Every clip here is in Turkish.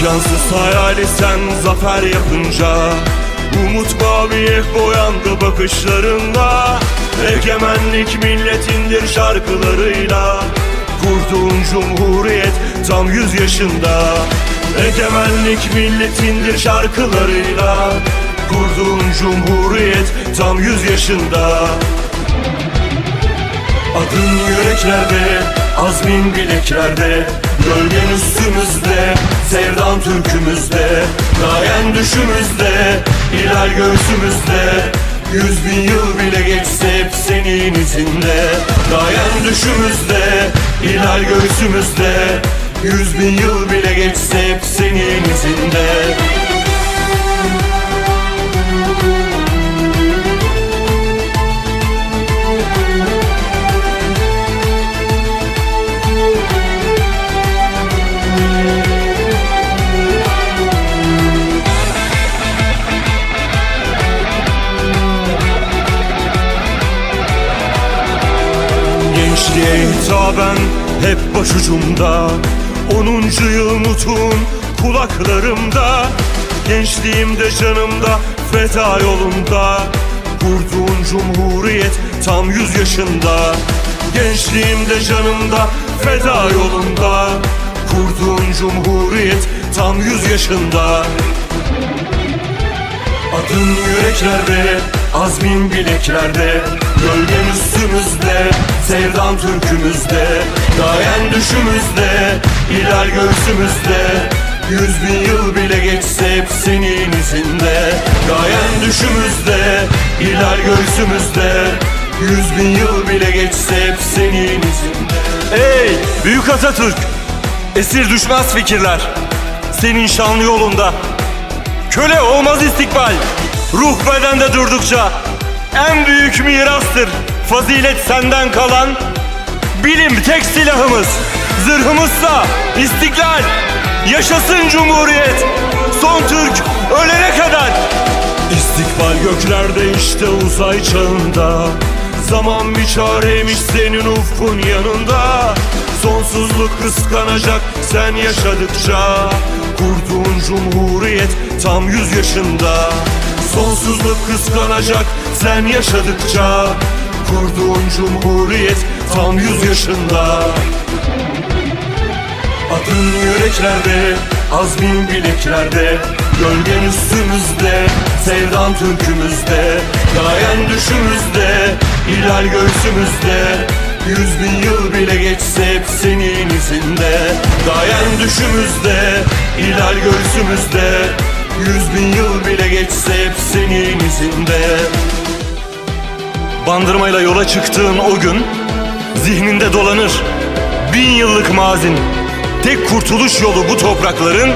İmkansız hayali sen zafer yapınca. Umut maviye boyandı bakışlarında. Egemenlik milletindir şarkılarıyla. Kurduğun cumhuriyet tam yüz yaşında. Egemenlik milletindir şarkılarıyla. Kurduğun cumhuriyet tam yüz yaşında. Adın yüreklerde, azmin bileklerde Gölgen üstümüzde, sevdan türkümüzde Gayen düşümüzde, hilal göğsümüzde. Yüz bin yıl bile geçse hep senin izinde Gayen düşümüzde, hilal göğsümüzde. Yüz bin yıl bile geçse hep senin izinde hitaben hep başucumda Onuncu yıl nutun kulaklarımda. Gençliğimde canımda feda yolunda. Kurduğun cumhuriyet tam yüz yaşında. Gençliğimde canımda feda yolunda. Kurduğun cumhuriyet tam yüz yaşında. Adın yüreklerde, azmin bileklerde Gölgen üstümüzde, sevdan türkümüzde Gayen düşümüzde, hilal göğsümüzde. Yüz bin yıl bile geçse hep senin izinde. Gayen düşümüzde, hilal göğsümüzde. Yüz bin yıl bile geçse hep senin izinde. Ey büyük Atatürk! Esir düşmez fikirler. Senin şanlı yolunda. Köle olmaz istikbal Ruh bedende durdukça En büyük mirastır. Fazilet senden kalan Bilim tek silahımız. Zırhımızsa istiklal. Yaşasın Cumhuriyet. Son Türk ölene kadar. İstikbal göklerde işte uzay çağında. Zaman bir çareymiş senin ufkun yanında. Sonsuzluk kıskanacak sen yaşadıkça. Kurduğun cumhuriyet tam yüz yaşında Sonsuzluk kıskanacak sen yaşadıkça Kurduğun cumhuriyet tam yüz yaşında. Adın yüreklerde, azmin bileklerde Gölgen üstümüzde, sevdan türkümüzde Gayen düşümüzde, hilal göğsümüzde. Yüz bin yıl bile geçse hep senin izinde Gayen düşümüzde, hilal göğsümüzde Yüz bin yıl bile geçse hep senin izinde Bandırmayla yola çıktığın o gün Zihninde dolanır Bin yıllık mazin. Tek kurtuluş yolu bu toprakların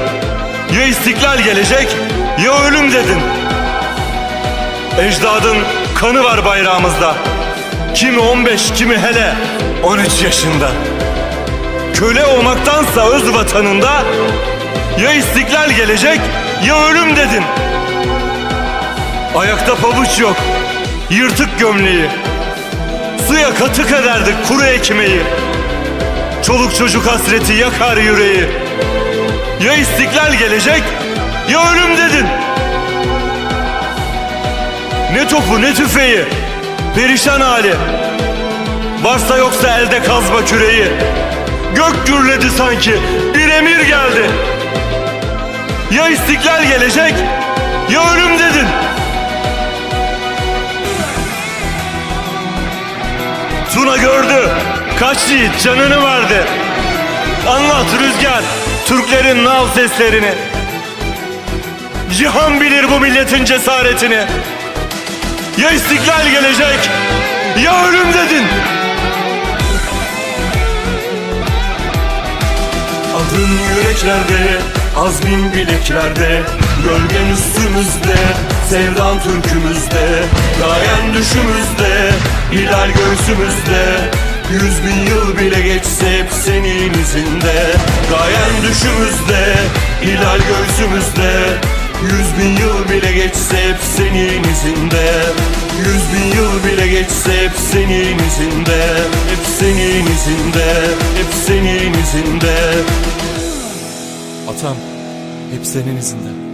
Ya istiklal gelecek ya ölüm dedin. Ecdadın kanı var bayrağımızda. Kimi 15 kimi hele 13 yaşında. Köle olmaktansa öz vatanında Ya istiklal gelecek ya ölüm dedin? Ayakta pabuç yok. Yırtık gömleği. Suya katık ederdik kuru ekmeği. Çoluk çocuk hasreti yakar yüreği. Ya istiklal gelecek ya ölüm dedin. Ne topu ne tüfeği. Perişan hali. Varsa yoksa elde kazma küreği. Gök gürledi sanki. Bir emir geldi Ya istiklal gelecek ya ölüm dedin Tuna gördü. Kaç yiğit canını verdi. Anlat Rüzgar, Türklerin nav seslerini. Cihan bilir bu milletin cesaretini. Ya istiklal gelecek, ya ölüm dedin. Adın yüreklerde, azmin bileklerde Gölgen üstümüzde, sevdan türkümüzde Gayen düşümüzde, hilal göğsümüzde. Yüz bin yıl bile geçse hep senin izinde. Gayen düşümüzde, hilal göğsümüzde. Yüz bin yıl bile geçse hep senin izinde. Yüz bin yıl bile geçse hep senin izinde. Hep senin izinde, hep senin izinde Atam hep senin izinden.